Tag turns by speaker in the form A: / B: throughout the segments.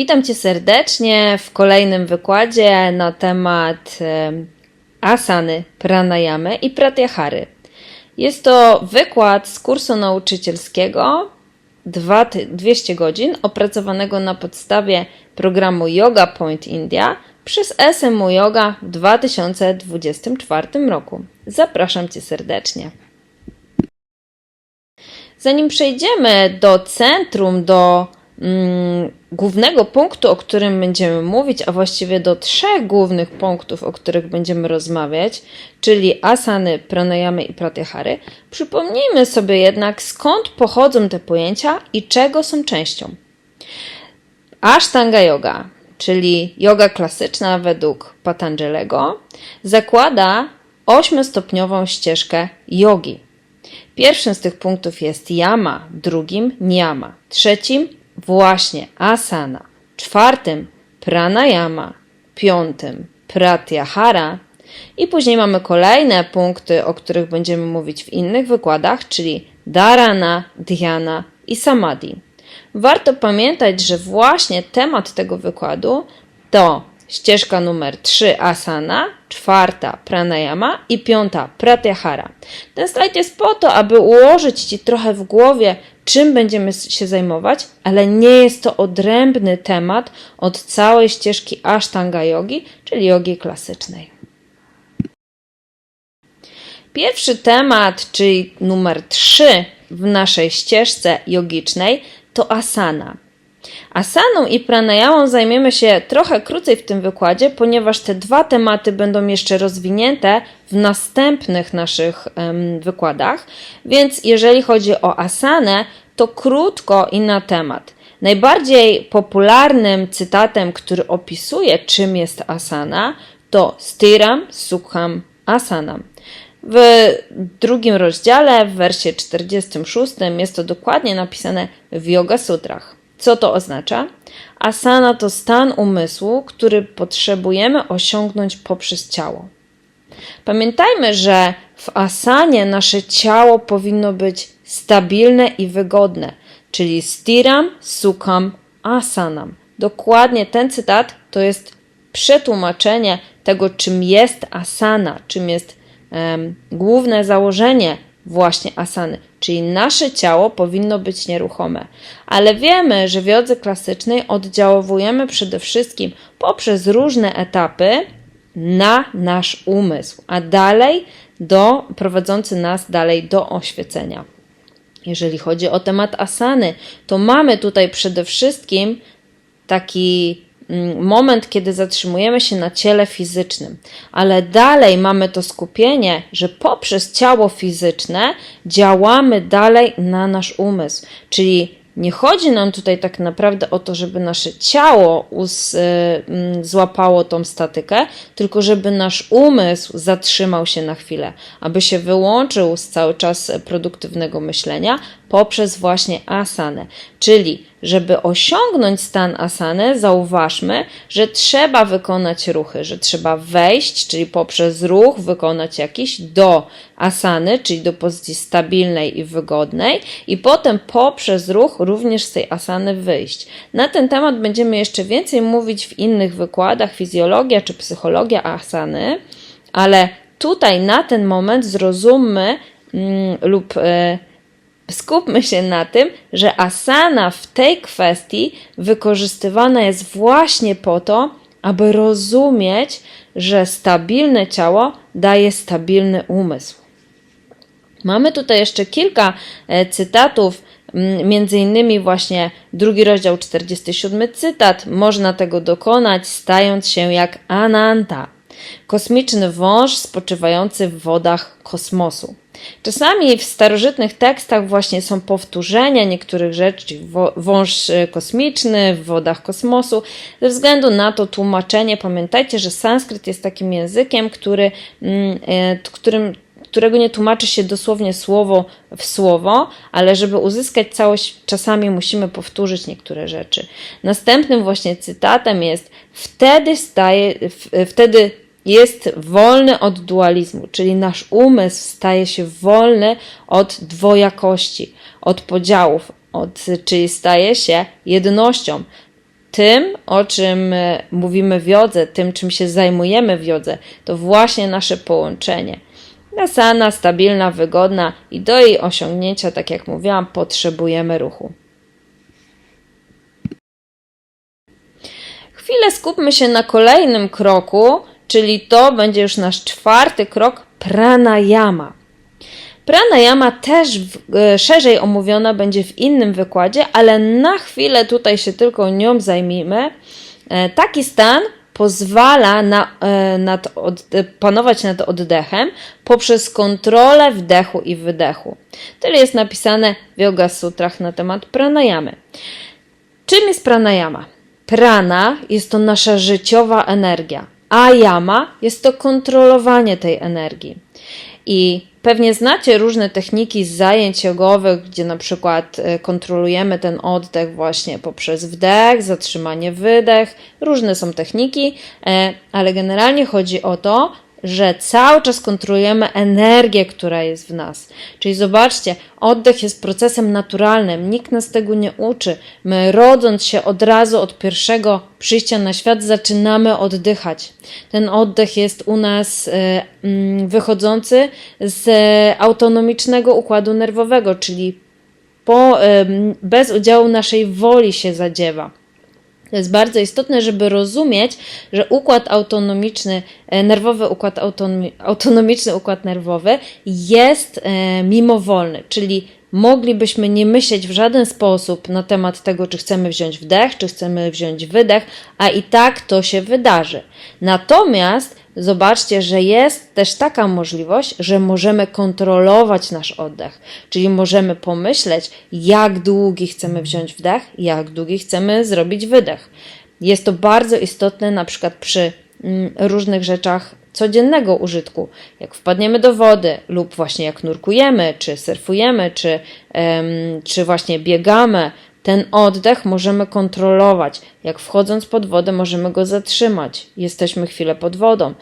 A: Witam Cię serdecznie w kolejnym wykładzie na temat em, asany, pranayamy i pratyahary. Jest to wykład z kursu nauczycielskiego dwa ty- 200 godzin opracowanego na podstawie programu Yoga Point India przez SMU Yoga w 2024 roku. Zapraszam Cię serdecznie. Zanim przejdziemy do centrum, do głównego punktu, o którym będziemy mówić, a właściwie do trzech głównych punktów, o których będziemy rozmawiać, czyli asany, pranayamy i pratyahary, przypomnijmy sobie jednak skąd pochodzą te pojęcia i czego są częścią. Ashtanga yoga, czyli yoga klasyczna według Patanjalego, zakłada ośmiostopniową ścieżkę jogi. Pierwszym z tych punktów jest yama, drugim niyama, trzecim właśnie asana, czwartym pranayama, piątym pratyahara. I później mamy kolejne punkty, o których będziemy mówić w innych wykładach, czyli dharana, dhyana i samadhi. Warto pamiętać, że właśnie temat tego wykładu to ścieżka numer 3 asana, czwarta pranayama i piąta pratyahara. Ten slajd jest po to, aby ułożyć Ci trochę w głowie, czym będziemy się zajmować, ale nie jest to odrębny temat od całej ścieżki Ashtanga Yogi, czyli jogi klasycznej. Pierwszy temat, czyli numer 3 w naszej ścieżce jogicznej, to asana. Asaną i pranayamą zajmiemy się trochę krócej w tym wykładzie, ponieważ te dwa tematy będą jeszcze rozwinięte w następnych naszych wykładach. Więc jeżeli chodzi o asanę, to krótko i na temat. Najbardziej popularnym cytatem, który opisuje, czym jest asana, to stiram sukham asanam. W drugim rozdziale, w wersie 46, jest to dokładnie napisane w Yoga Sutrach. Co to oznacza? Asana to stan umysłu, który potrzebujemy osiągnąć poprzez ciało. Pamiętajmy, że w asanie nasze ciało powinno być stabilne i wygodne, czyli stiram, sukham, asanam. Dokładnie ten cytat to jest przetłumaczenie tego, czym jest asana, czym jest em, główne założenie właśnie asany, czyli nasze ciało powinno być nieruchome. Ale wiemy, że w jodze klasycznej oddziałujemy przede wszystkim poprzez różne etapy na nasz umysł, a dalej do prowadzący nas dalej do oświecenia. Jeżeli chodzi o temat asany, to mamy tutaj przede wszystkim taki moment, kiedy zatrzymujemy się na ciele fizycznym, ale dalej mamy to skupienie, że poprzez ciało fizyczne działamy dalej na nasz umysł, czyli nie chodzi nam tutaj tak naprawdę o to, żeby nasze ciało us, y, mm, złapało tą statykę, tylko żeby nasz umysł zatrzymał się na chwilę, aby się wyłączył z cały czas produktywnego myślenia poprzez właśnie asanę. Czyli, żeby osiągnąć stan asany, zauważmy, że trzeba wykonać ruchy, że trzeba wejść, czyli poprzez ruch wykonać jakiś do asany, czyli do pozycji stabilnej i wygodnej, i potem poprzez ruch również z tej asany wyjść. Na ten temat będziemy jeszcze więcej mówić w innych wykładach, fizjologia czy psychologia asany, ale tutaj na ten moment zrozummy mm, lub e, skupmy się na tym, że asana w tej kwestii wykorzystywana jest właśnie po to, aby rozumieć, że stabilne ciało daje stabilny umysł. Mamy tutaj jeszcze kilka e, cytatów, między innymi właśnie drugi rozdział, 47 cytat. Można tego dokonać, stając się jak Ananta, kosmiczny wąż spoczywający w wodach kosmosu. Czasami w starożytnych tekstach właśnie są powtórzenia niektórych rzeczy, wąż e, kosmiczny w wodach kosmosu. Ze względu na to tłumaczenie, pamiętajcie, że sanskryt jest takim językiem, który, mm, e, którym którego nie tłumaczy się dosłownie słowo w słowo, ale żeby uzyskać całość, czasami musimy powtórzyć niektóre rzeczy. Następnym właśnie cytatem jest: Wtedy staje, w- wtedy jest wolny od dualizmu, czyli nasz umysł staje się wolny od dwojakości, od podziałów, od, czyli staje się jednością. tym, o czym e, mówimy w jodze, tym, czym się zajmujemy w jodze, to właśnie nasze połączenie. Asana stabilna, wygodna i do jej osiągnięcia, tak jak mówiłam, potrzebujemy ruchu. Chwilę skupmy się na kolejnym kroku, czyli to będzie już nasz czwarty krok pranayama. Pranayama też w, e, szerzej omówiona będzie w innym wykładzie, ale na chwilę tutaj się tylko nią zajmijmy. E, taki stan pozwala na, e, nad od, panować nad oddechem poprzez kontrolę wdechu i wydechu. Tyle jest napisane w Yoga Sutrach na temat pranayamy. Czym jest pranayama? Prana jest to nasza życiowa energia, a yama jest to kontrolowanie tej energii. I pewnie znacie różne techniki z zajęć jogowych, gdzie na przykład e, kontrolujemy ten oddech właśnie poprzez wdech, zatrzymanie, wydech. Różne są techniki, e, ale generalnie chodzi o to, że cały czas kontrolujemy energię, która jest w nas. Czyli zobaczcie, oddech jest procesem naturalnym, nikt nas tego nie uczy. My, rodząc się od razu od pierwszego przyjścia na świat, zaczynamy oddychać. Ten oddech jest u nas y, y, wychodzący z autonomicznego układu nerwowego, czyli po, bez udziału naszej woli się zadziewa. To jest bardzo istotne, żeby rozumieć, że układ autonomiczny, e, nerwowy układ autonomi, autonomiczny układ nerwowy jest e, mimowolny, czyli moglibyśmy nie myśleć w żaden sposób na temat tego, czy chcemy wziąć wdech, czy chcemy wziąć wydech, a i tak to się wydarzy. Natomiast zobaczcie, że jest też taka możliwość, że możemy kontrolować nasz oddech, czyli możemy pomyśleć, jak długi chcemy wziąć wdech, jak długi chcemy zrobić wydech. Jest to bardzo istotne na przykład przy różnych rzeczach codziennego użytku, jak wpadniemy do wody, lub właśnie jak nurkujemy, czy surfujemy, czy, czy właśnie biegamy, ten oddech możemy kontrolować. Jak wchodząc pod wodę, możemy go zatrzymać. Jesteśmy chwilę pod wodą.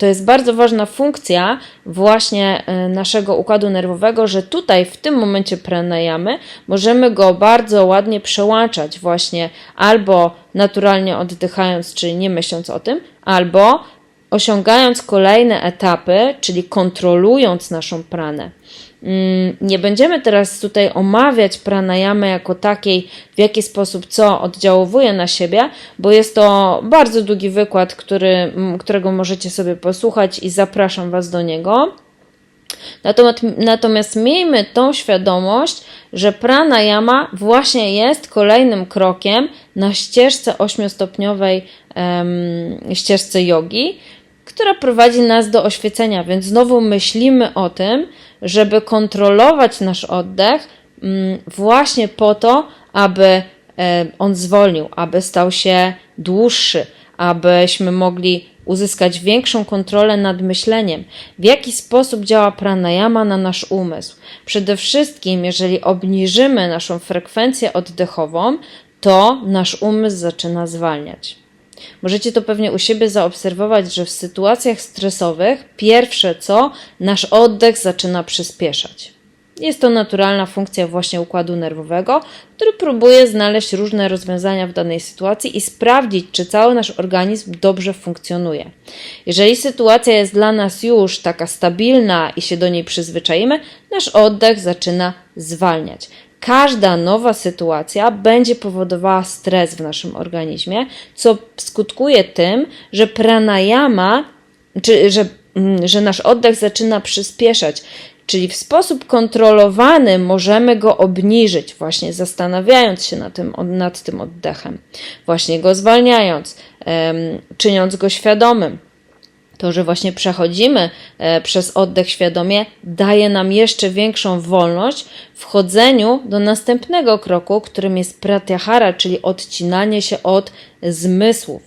A: To jest bardzo ważna funkcja właśnie e, naszego układu nerwowego, że tutaj w tym momencie pranayamy możemy go bardzo ładnie przełączać właśnie albo naturalnie oddychając, czyli nie myśląc o tym, albo osiągając kolejne etapy, czyli kontrolując naszą pranę. Mm, nie będziemy teraz tutaj omawiać pranayamy jako takiej, w jaki sposób co oddziałuje na siebie, bo jest to bardzo długi wykład, który, którego możecie sobie posłuchać i zapraszam Was do niego. Natomiast, natomiast miejmy tą świadomość, że pranayama właśnie jest kolejnym krokiem na ścieżce ośmiostopniowej um, ścieżce jogi, która prowadzi nas do oświecenia, więc znowu myślimy o tym, żeby kontrolować nasz oddech mm, właśnie po to, aby e, on zwolnił, aby stał się dłuższy, abyśmy mogli uzyskać większą kontrolę nad myśleniem. W jaki sposób działa pranayama na nasz umysł? Przede wszystkim, jeżeli obniżymy naszą frekwencję oddechową, to nasz umysł zaczyna zwalniać. Możecie to pewnie u siebie zaobserwować, że w sytuacjach stresowych pierwsze co, nasz oddech zaczyna przyspieszać. Jest to naturalna funkcja właśnie układu nerwowego, który próbuje znaleźć różne rozwiązania w danej sytuacji i sprawdzić, czy cały nasz organizm dobrze funkcjonuje. Jeżeli sytuacja jest dla nas już taka stabilna i się do niej przyzwyczaimy, nasz oddech zaczyna zwalniać każda nowa sytuacja będzie powodowała stres w naszym organizmie, co skutkuje tym, że pranayama, czy że, mm, że nasz oddech zaczyna przyspieszać. Czyli w sposób kontrolowany możemy go obniżyć, właśnie zastanawiając się nad tym, nad tym oddechem, właśnie go zwalniając, czyniąc go świadomym. To, że właśnie przechodzimy e, przez oddech świadomie, daje nam jeszcze większą wolność w chodzeniu do następnego kroku, którym jest pratyahara, czyli odcinanie się od zmysłów.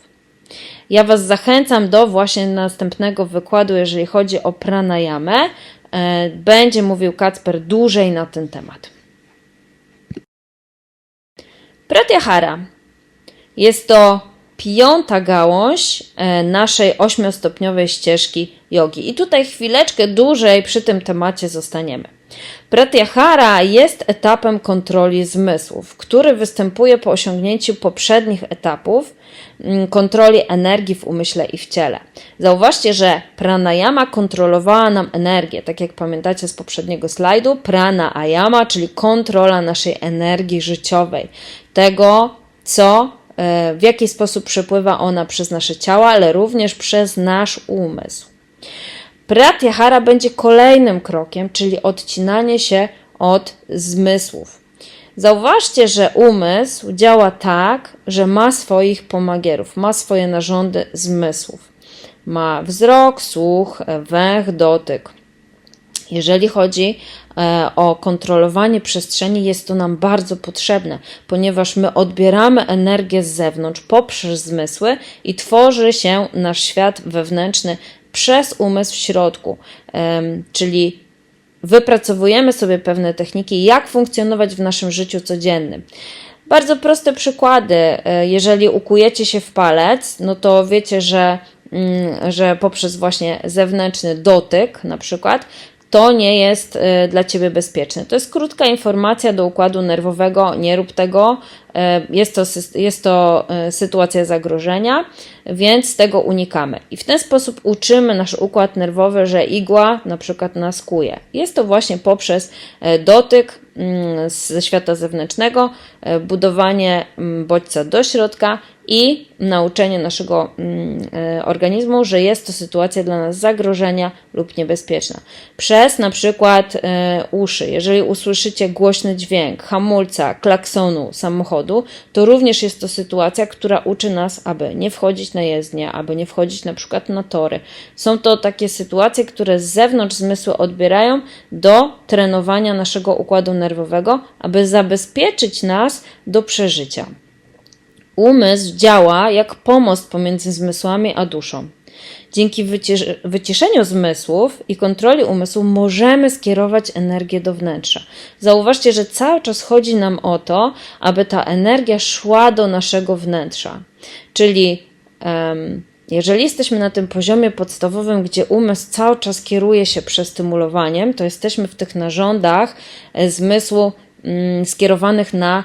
A: Ja Was zachęcam do właśnie następnego wykładu, jeżeli chodzi o pranayamę. E, będzie mówił Kacper dłużej na ten temat. Pratyahara jest to piąta gałąź e, naszej ośmiostopniowej ścieżki jogi. I tutaj chwileczkę dłużej przy tym temacie zostaniemy. Pratyahara jest etapem kontroli zmysłów, który występuje po osiągnięciu poprzednich etapów mm, kontroli energii w umyśle i w ciele. Zauważcie, że pranayama kontrolowała nam energię, tak jak pamiętacie z poprzedniego slajdu, prana ayama, czyli kontrola naszej energii życiowej, tego co w jaki sposób przepływa ona przez nasze ciała, ale również przez nasz umysł. Pratyahara będzie kolejnym krokiem, czyli odcinanie się od zmysłów. Zauważcie, że umysł działa tak, że ma swoich pomagierów, ma swoje narządy zmysłów. Ma wzrok, słuch, węch, dotyk. Jeżeli chodzi e, o kontrolowanie przestrzeni, jest to nam bardzo potrzebne, ponieważ my odbieramy energię z zewnątrz poprzez zmysły i tworzy się nasz świat wewnętrzny przez umysł w środku, czyli wypracowujemy sobie pewne techniki, jak funkcjonować w naszym życiu codziennym. Bardzo proste przykłady. E, jeżeli ukujecie się w palec, no to wiecie, że, mm, że poprzez właśnie zewnętrzny dotyk, na przykład, to nie jest y, dla ciebie bezpieczne. To jest krótka informacja do układu nerwowego, nie rób tego, y, jest to, jest to y, sytuacja zagrożenia, więc tego unikamy. I w ten sposób uczymy nasz układ nerwowy, że igła na przykład nas kuje. Jest to właśnie poprzez dotyk mm, ze świata zewnętrznego, budowanie mm, bodźca do środka i nauczenie naszego mm, e, organizmu, że jest to sytuacja dla nas zagrożenia lub niebezpieczna. Przez na przykład e, uszy, jeżeli usłyszycie głośny dźwięk hamulca, klaksonu samochodu, to również jest to sytuacja, która uczy nas, aby nie wchodzić na jezdnię, aby nie wchodzić na przykład na tory. Są to takie sytuacje, które z zewnątrz zmysły odbierają do trenowania naszego układu nerwowego, aby zabezpieczyć nas do przeżycia. Umysł działa jak pomost pomiędzy zmysłami a duszą. Dzięki wyciszeniu zmysłów i kontroli umysłu możemy skierować energię do wnętrza. Zauważcie, że cały czas chodzi nam o to, aby ta energia szła do naszego wnętrza. Czyli um, jeżeli jesteśmy na tym poziomie podstawowym, gdzie umysł cały czas kieruje się przestymulowaniem, to jesteśmy w tych narządach e, zmysłu mm, skierowanych na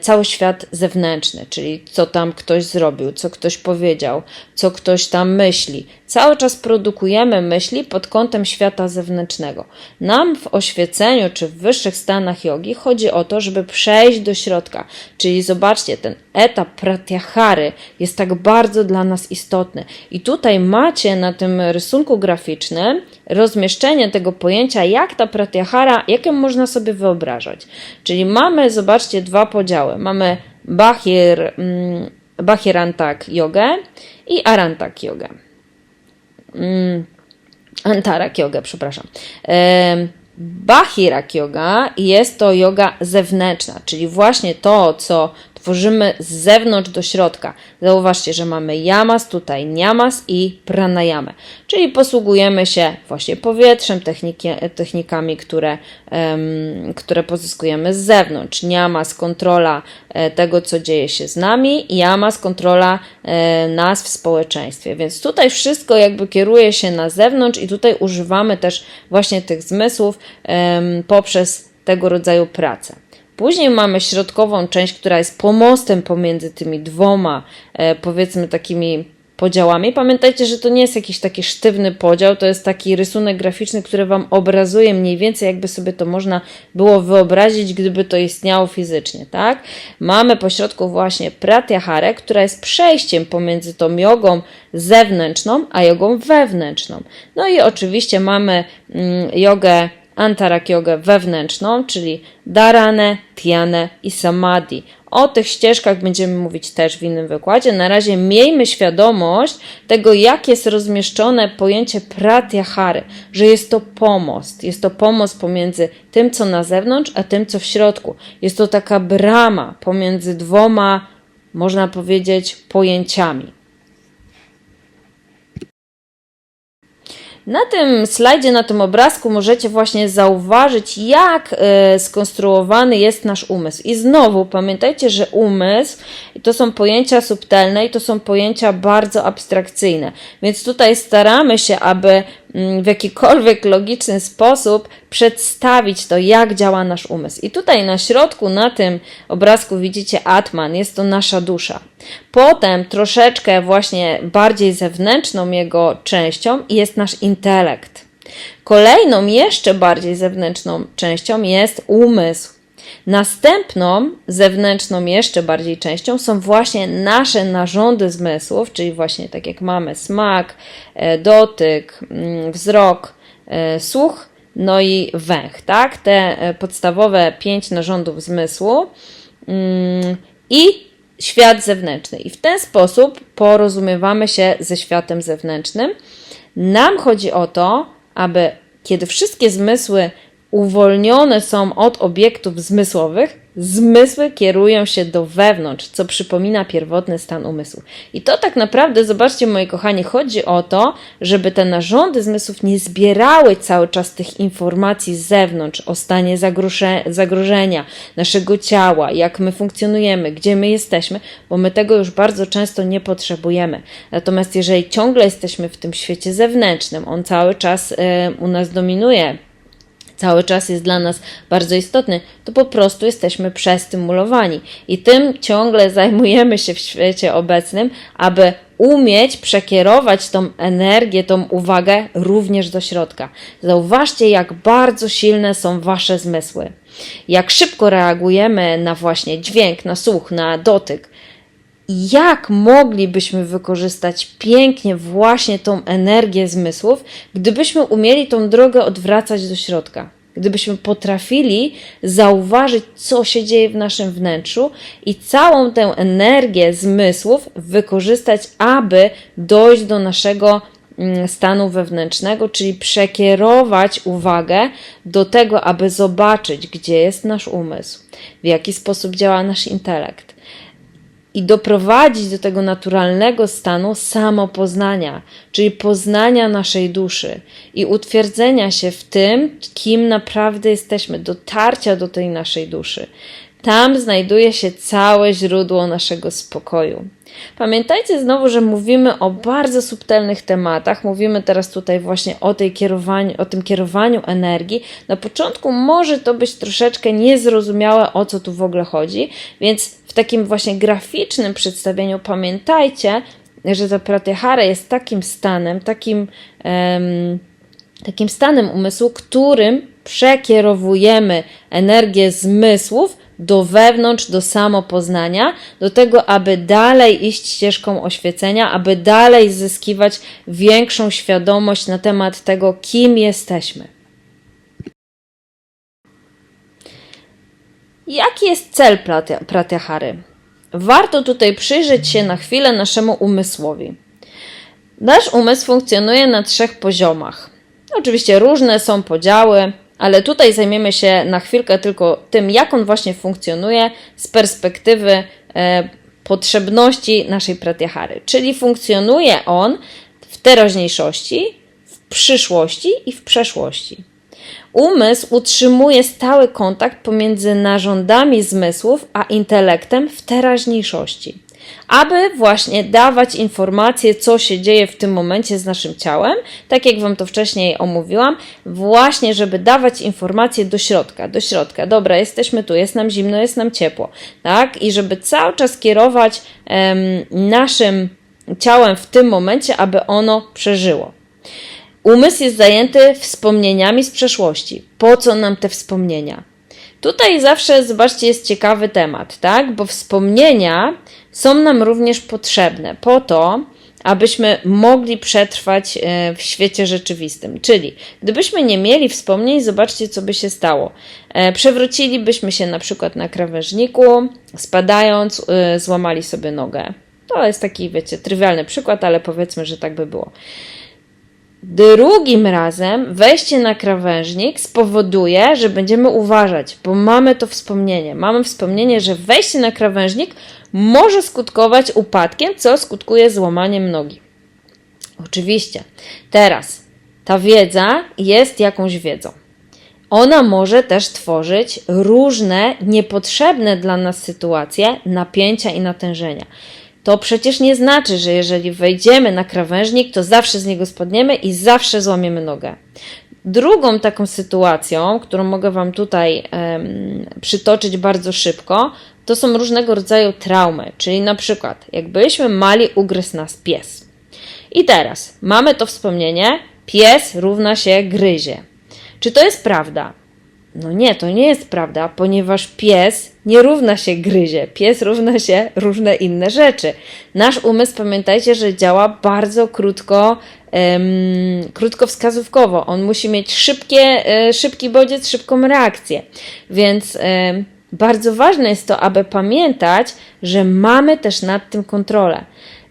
A: cały świat zewnętrzny, czyli co tam ktoś zrobił, co ktoś powiedział, co ktoś tam myśli. Cały czas produkujemy myśli pod kątem świata zewnętrznego. Nam w oświeceniu czy w wyższych stanach jogi chodzi o to, żeby przejść do środka. Czyli zobaczcie, ten etap pratyahary jest tak bardzo dla nas istotny. I tutaj macie na tym rysunku graficznym rozmieszczenie tego pojęcia, jak ta pratyahara, jakie można sobie wyobrażać. Czyli mamy, zobaczcie, dwa podziały. Mamy Bahir, mm, Bahirantak jogę i Arantak jogę. Mm, Antarak jogę, przepraszam. Bahirak yoga jest to yoga zewnętrzna, czyli właśnie to, co tworzymy z zewnątrz do środka. Zauważcie, że mamy yamas, tutaj niamas i pranayamę, czyli posługujemy się właśnie powietrzem, techniki, technikami, które, um, które pozyskujemy z zewnątrz. Niamas, kontrola e, tego, co dzieje się z nami, yamas, kontrola e, nas w społeczeństwie. Więc tutaj wszystko jakby kieruje się na zewnątrz i tutaj używamy też właśnie tych zmysłów um, poprzez tego rodzaju pracę. Później mamy środkową część, która jest pomostem pomiędzy tymi dwoma, e, powiedzmy, takimi podziałami. Pamiętajcie, że to nie jest jakiś taki sztywny podział, to jest taki rysunek graficzny, który Wam obrazuje mniej więcej, jakby sobie to można było wyobrazić, gdyby to istniało fizycznie, tak? Mamy pośrodku właśnie pratyaharę, która jest przejściem pomiędzy tą jogą zewnętrzną, a jogą wewnętrzną. No i oczywiście mamy mm, jogę Antarak jogę wewnętrzną, czyli Dharane, Tiane i Samadhi. O tych ścieżkach będziemy mówić też w innym wykładzie. Na razie miejmy świadomość tego, jak jest rozmieszczone pojęcie pratyahary, że jest to pomost. Jest to pomost pomiędzy tym, co na zewnątrz, a tym, co w środku. Jest to taka brama pomiędzy dwoma, można powiedzieć, pojęciami. Na tym slajdzie, na tym obrazku możecie właśnie zauważyć, jak e, skonstruowany jest nasz umysł. I znowu pamiętajcie, że umysł to są pojęcia subtelne i to są pojęcia bardzo abstrakcyjne. Więc tutaj staramy się, aby w jakikolwiek logiczny sposób przedstawić to, jak działa nasz umysł. I tutaj na środku, na tym obrazku widzicie Atman, jest to nasza dusza. Potem troszeczkę właśnie bardziej zewnętrzną jego częścią jest nasz intelekt. Kolejną, jeszcze bardziej zewnętrzną częścią jest umysł. Następną, zewnętrzną, jeszcze bardziej częścią są właśnie nasze narządy zmysłów, czyli właśnie tak jak mamy smak, e, dotyk, mm, wzrok, e, słuch, no i węch, tak? Te e, podstawowe pięć narządów zmysłu mm, i świat zewnętrzny. I w ten sposób porozumiewamy się ze światem zewnętrznym. Nam chodzi o to, aby kiedy wszystkie zmysły uwolnione są od obiektów zmysłowych, zmysły kierują się do wewnątrz, co przypomina pierwotny stan umysłu. I to tak naprawdę, zobaczcie moi kochani, chodzi o to, żeby te narządy zmysłów nie zbierały cały czas tych informacji z zewnątrz o stanie zagrożenia naszego ciała, jak my funkcjonujemy, gdzie my jesteśmy, bo my tego już bardzo często nie potrzebujemy. Natomiast jeżeli ciągle jesteśmy w tym świecie zewnętrznym, on cały czas y, u nas dominuje, cały czas jest dla nas bardzo istotny, to po prostu jesteśmy przestymulowani. I tym ciągle zajmujemy się w świecie obecnym, aby umieć przekierować tą energię, tą uwagę również do środka. Zauważcie, jak bardzo silne są wasze zmysły. Jak szybko reagujemy na właśnie dźwięk, na słuch, na dotyk jak moglibyśmy wykorzystać pięknie właśnie tą energię zmysłów, gdybyśmy umieli tą drogę odwracać do środka. Gdybyśmy potrafili zauważyć, co się dzieje w naszym wnętrzu i całą tę energię zmysłów wykorzystać, aby dojść do naszego mm, stanu wewnętrznego, czyli przekierować uwagę do tego, aby zobaczyć, gdzie jest nasz umysł, w jaki sposób działa nasz intelekt i doprowadzić do tego naturalnego stanu samopoznania, czyli poznania naszej duszy i utwierdzenia się w tym, kim naprawdę jesteśmy, dotarcia do tej naszej duszy. Tam znajduje się całe źródło naszego spokoju. Pamiętajcie znowu, że mówimy o bardzo subtelnych tematach. Mówimy teraz tutaj właśnie o, tej kierowaniu, o tym kierowaniu energii. Na początku może to być troszeczkę niezrozumiałe, o co tu w ogóle chodzi, więc w takim właśnie graficznym przedstawieniu pamiętajcie, że ta pratyhara jest takim stanem, takim, um, takim stanem umysłu, którym przekierowujemy energię zmysłów do wewnątrz, do samopoznania, do tego, aby dalej iść ścieżką oświecenia, aby dalej zyskiwać większą świadomość na temat tego, kim jesteśmy. Jaki jest cel pratyhary? Warto tutaj przyjrzeć się na chwilę naszemu umysłowi. Nasz umysł funkcjonuje na trzech poziomach. Oczywiście różne są podziały, ale tutaj zajmiemy się na chwilkę tylko tym, jak on właśnie funkcjonuje z perspektywy e, potrzebności naszej pratyhary. Czyli funkcjonuje on w teraźniejszości, w przyszłości i w przeszłości. Umysł utrzymuje stały kontakt pomiędzy narządami zmysłów a intelektem w teraźniejszości aby właśnie dawać informacje, co się dzieje w tym momencie z naszym ciałem, tak jak Wam to wcześniej omówiłam, właśnie, żeby dawać informacje do środka, do środka. Dobra, jesteśmy tu, jest nam zimno, jest nam ciepło, tak? I żeby cały czas kierować em, naszym ciałem w tym momencie, aby ono przeżyło. Umysł jest zajęty wspomnieniami z przeszłości. Po co nam te wspomnienia? Tutaj zawsze, zobaczcie, jest ciekawy temat, tak? Bo wspomnienia są nam również potrzebne po to, abyśmy mogli przetrwać e, w świecie rzeczywistym. Czyli gdybyśmy nie mieli wspomnień, zobaczcie, co by się stało. E, przewrócilibyśmy się na przykład na krawężniku, spadając, e, złamali sobie nogę. To jest taki, wiecie, trywialny przykład, ale powiedzmy, że tak by było. Drugim razem wejście na krawężnik spowoduje, że będziemy uważać, bo mamy to wspomnienie. Mamy wspomnienie, że wejście na krawężnik może skutkować upadkiem, co skutkuje złamaniem nogi. Oczywiście, teraz ta wiedza jest jakąś wiedzą. Ona może też tworzyć różne niepotrzebne dla nas sytuacje, napięcia i natężenia. To przecież nie znaczy, że jeżeli wejdziemy na krawężnik, to zawsze z niego spadniemy i zawsze złamiemy nogę. Drugą taką sytuacją, którą mogę Wam tutaj em, przytoczyć bardzo szybko, to są różnego rodzaju traumy, czyli na przykład, jak byliśmy mali, ugryzł nas pies. I teraz mamy to wspomnienie, pies równa się gryzie. Czy to jest prawda? No nie, to nie jest prawda, ponieważ pies nie równa się gryzie. Pies równa się różne inne rzeczy. Nasz umysł, pamiętajcie, że działa bardzo krótko, em, krótkowskazówkowo. On musi mieć szybkie, e, szybki bodziec, szybką reakcję. Więc em, bardzo ważne jest to, aby pamiętać, że mamy też nad tym kontrolę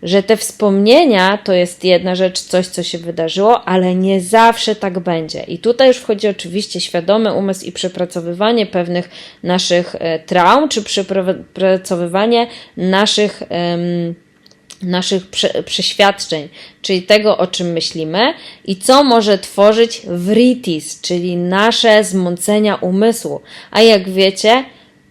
A: że te wspomnienia to jest jedna rzecz, coś, co się wydarzyło, ale nie zawsze tak będzie. I tutaj już wchodzi oczywiście świadomy umysł i przepracowywanie pewnych naszych e, traum, czy przepracowywanie naszych. em, naszych prze, przeświadczeń, czyli tego, o czym myślimy i co może tworzyć vritis, czyli nasze zmącenia umysłu. A jak wiecie,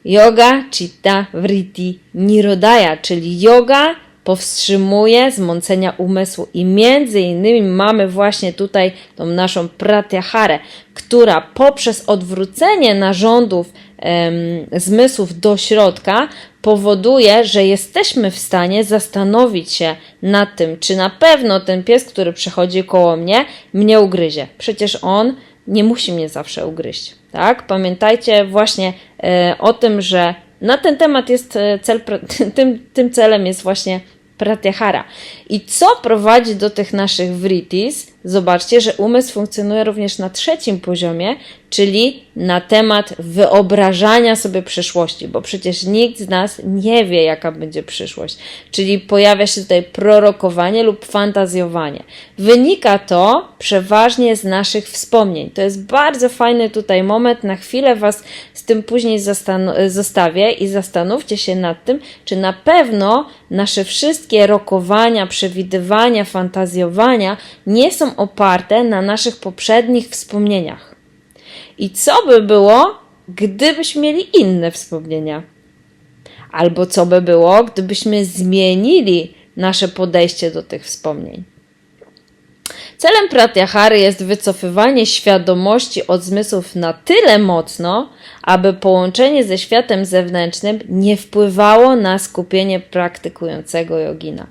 A: yoga chitta vritti nirodaya, czyli yoga powstrzymuje zmącenia umysłu i między innymi mamy właśnie tutaj tą naszą pratyaharę, która poprzez odwrócenie narządów em, zmysłów do środka powoduje, że jesteśmy w stanie zastanowić się nad tym, czy na pewno ten pies, który przechodzi koło mnie, mnie ugryzie. Przecież on nie musi mnie zawsze ugryźć. Tak? Pamiętajcie właśnie e, o tym, że na ten temat jest e, cel, tym, tym celem jest właśnie pratyahara. I co prowadzi do tych naszych vritis? Zobaczcie, że umysł funkcjonuje również na trzecim poziomie, czyli na temat wyobrażania sobie przyszłości, bo przecież nikt z nas nie wie, jaka będzie przyszłość. Czyli pojawia się tutaj prorokowanie lub fantazjowanie. Wynika to przeważnie z naszych wspomnień. To jest bardzo fajny tutaj moment. Na chwilę Was z tym później zostawię i zastanówcie się nad tym, czy na pewno nasze wszystkie rokowania, przewidywania, fantazjowania nie są oparte na naszych poprzednich wspomnieniach. I co by było, gdybyśmy mieli inne wspomnienia? Albo co by było, gdybyśmy zmienili nasze podejście do tych wspomnień? Celem pratyahary jest wycofywanie świadomości od zmysłów na tyle mocno, aby połączenie ze światem zewnętrznym nie wpływało na skupienie praktykującego jogina.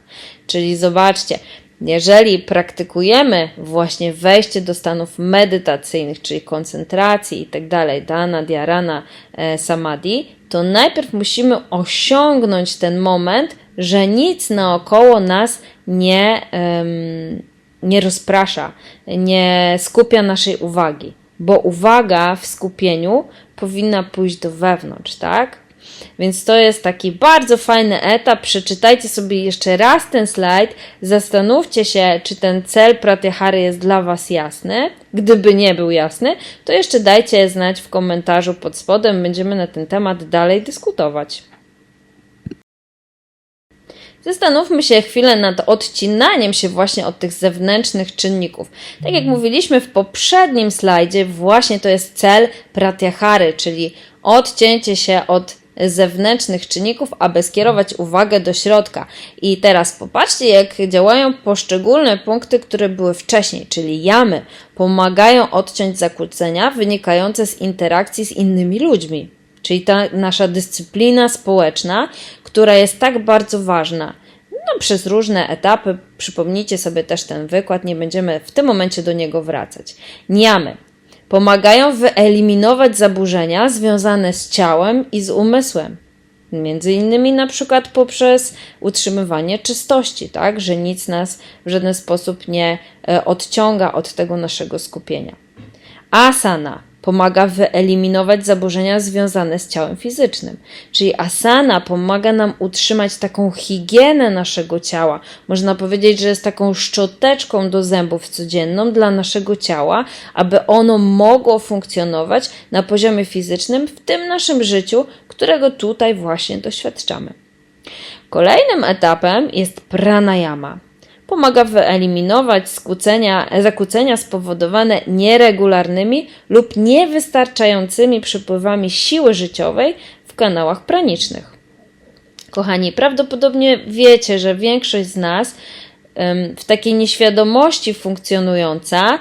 A: Czyli zobaczcie, jeżeli praktykujemy właśnie wejście do stanów medytacyjnych, czyli koncentracji i tak dalej, dana, diarana, e, samadhi, to najpierw musimy osiągnąć ten moment, że nic naokoło nas nie, nie rozprasza, nie skupia naszej uwagi, bo uwaga w skupieniu powinna pójść do wewnątrz, tak? Więc to jest taki bardzo fajny etap. Przeczytajcie sobie jeszcze raz ten slajd, zastanówcie się, czy ten cel pratyhary jest dla Was jasny. Gdyby nie był jasny, to jeszcze dajcie znać w komentarzu pod spodem, będziemy na ten temat dalej dyskutować. Zastanówmy się chwilę nad odcinaniem się właśnie od tych zewnętrznych czynników. Tak jak mówiliśmy w poprzednim slajdzie, właśnie to jest cel pratyahary, czyli odcięcie się od zewnętrznych czynników, aby skierować uwagę do środka. I teraz popatrzcie, jak działają poszczególne punkty, które były wcześniej, czyli jamy, pomagają odciąć zakłócenia wynikające z interakcji z innymi ludźmi. Czyli ta nasza dyscyplina społeczna, która jest tak bardzo ważna. No, przez różne etapy, przypomnijcie sobie też ten wykład, nie będziemy w tym momencie do niego wracać. Niamy Pomagają wyeliminować zaburzenia związane z ciałem i z umysłem. Między innymi na przykład poprzez utrzymywanie czystości, tak, że nic nas w żaden sposób nie e, odciąga od tego naszego skupienia. Asana pomaga wyeliminować zaburzenia związane z ciałem fizycznym. Czyli asana pomaga nam utrzymać taką higienę naszego ciała. Można powiedzieć, że jest taką szczoteczką do zębów codzienną dla naszego ciała, aby ono mogło funkcjonować na poziomie fizycznym w tym naszym życiu, którego tutaj właśnie doświadczamy. Kolejnym etapem jest pranayama pomaga wyeliminować skłócenia, zakłócenia spowodowane nieregularnymi lub niewystarczającymi przepływami siły życiowej w kanałach pranicznych. Kochani, prawdopodobnie wiecie, że większość z nas w takiej nieświadomości funkcjonująca,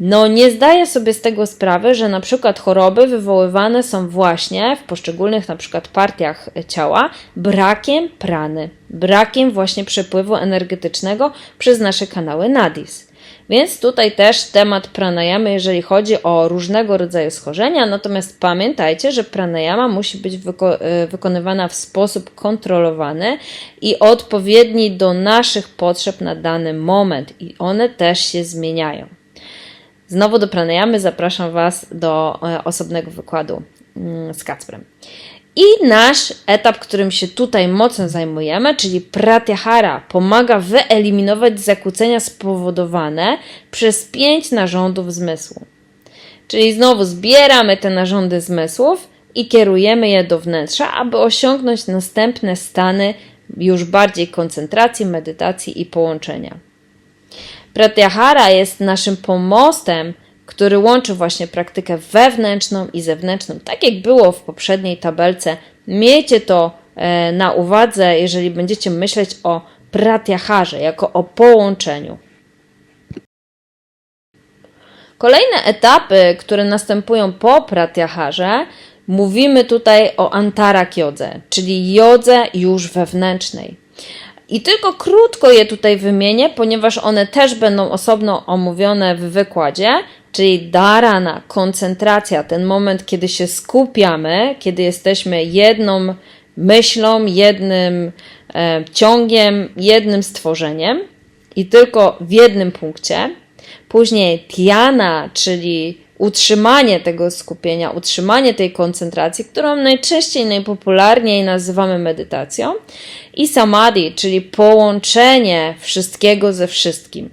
A: no nie zdaje sobie z tego sprawy, że na przykład choroby wywoływane są właśnie w poszczególnych na przykład partiach ciała brakiem prany, brakiem właśnie przepływu energetycznego przez nasze kanały nadis. Więc tutaj też temat pranayamy, jeżeli chodzi o różnego rodzaju schorzenia, natomiast pamiętajcie, że pranayama musi być wyko- y, wykonywana w sposób kontrolowany i odpowiedni do naszych potrzeb na dany moment i one też się zmieniają. Znowu do pranayamy zapraszam Was do e, osobnego wykładu mm, z Kacprem. I nasz etap, którym się tutaj mocno zajmujemy, czyli pratyahara, pomaga wyeliminować zakłócenia spowodowane przez pięć narządów zmysłu. Czyli znowu zbieramy te narządy zmysłów i kierujemy je do wnętrza, aby osiągnąć następne stany już bardziej koncentracji, medytacji i połączenia. Pratyahara jest naszym pomostem, który łączy właśnie praktykę wewnętrzną i zewnętrzną. Tak jak było w poprzedniej tabelce, miejcie to e, na uwadze, jeżeli będziecie myśleć o pratyaharze jako o połączeniu. Kolejne etapy, które następują po pratyaharze, mówimy tutaj o antarak jodze, czyli jodze już wewnętrznej. I tylko krótko je tutaj wymienię, ponieważ one też będą osobno omówione w wykładzie, czyli dharana, koncentracja, ten moment, kiedy się skupiamy, kiedy jesteśmy jedną myślą, jednym e, ciągiem, jednym stworzeniem i tylko w jednym punkcie. Później dhyana, czyli utrzymanie tego skupienia, utrzymanie tej koncentracji, którą najczęściej, najpopularniej nazywamy medytacją, i samadhi, czyli połączenie wszystkiego ze wszystkim.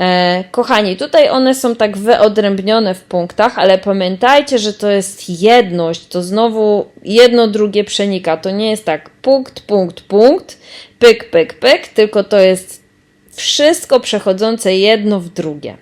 A: E, kochani, tutaj one są tak wyodrębnione w punktach, ale pamiętajcie, że to jest jedność, to znowu jedno drugie przenika. To nie jest tak punkt, punkt, punkt, pyk, pyk, pyk, tylko to jest wszystko przechodzące jedno w drugie.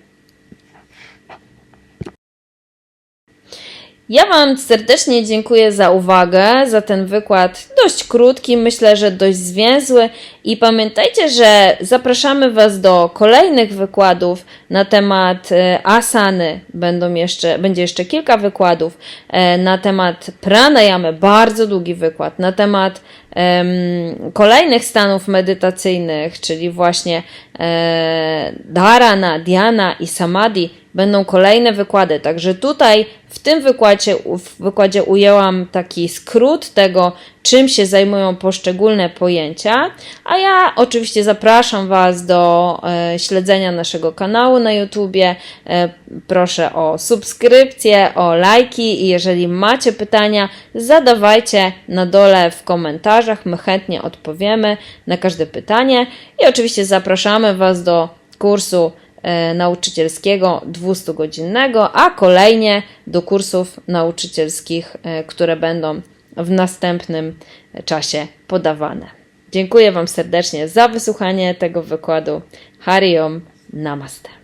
A: Ja Wam serdecznie dziękuję za uwagę, za ten wykład. Dość krótki, myślę, że dość zwięzły. I pamiętajcie, że zapraszamy Was do kolejnych wykładów na temat e, asany. Będą jeszcze, będzie jeszcze kilka wykładów e, na temat pranayamy, bardzo długi wykład, na temat um, kolejnych stanów medytacyjnych, czyli właśnie e, dharana, dhyana i samadhi będą kolejne wykłady. Także tutaj w tym wykładzie, w wykładzie ujęłam taki skrót tego, czym się zajmują poszczególne pojęcia, a ja oczywiście zapraszam Was do e, śledzenia naszego kanału na YouTubie. E, proszę o subskrypcję, o lajki i jeżeli macie pytania, zadawajcie na dole w komentarzach. My chętnie odpowiemy na każde pytanie i oczywiście zapraszamy Was do kursu e, nauczycielskiego 200-godzinnego, a kolejnie do kursów nauczycielskich, które będą w następnym czasie podawane. Dziękuję Wam serdecznie za wysłuchanie tego wykładu. Hariom Namaste.